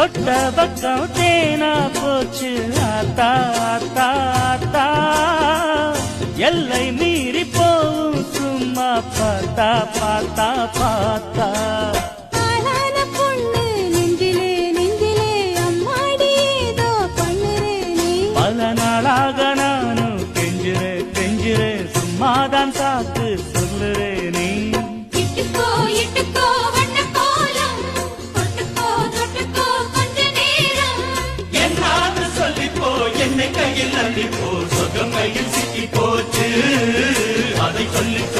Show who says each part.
Speaker 1: பக்கம் தேனா போச்சு. ஆத்தா ஆத்தா ஆத்தா. எல்லை மீறி போகும் சும்மா பார்த்தா பார்த்தா பார்த்தா. பல நாளாக நானும் கெஞ்சுறே கெஞ்சுறே சும்மாதான் சாக்கு
Speaker 2: கையில் அள்ளிப்போ சொர்க்கம்
Speaker 1: கையில் சிக்கி போச்சு. அதை சொல்லிக்கோ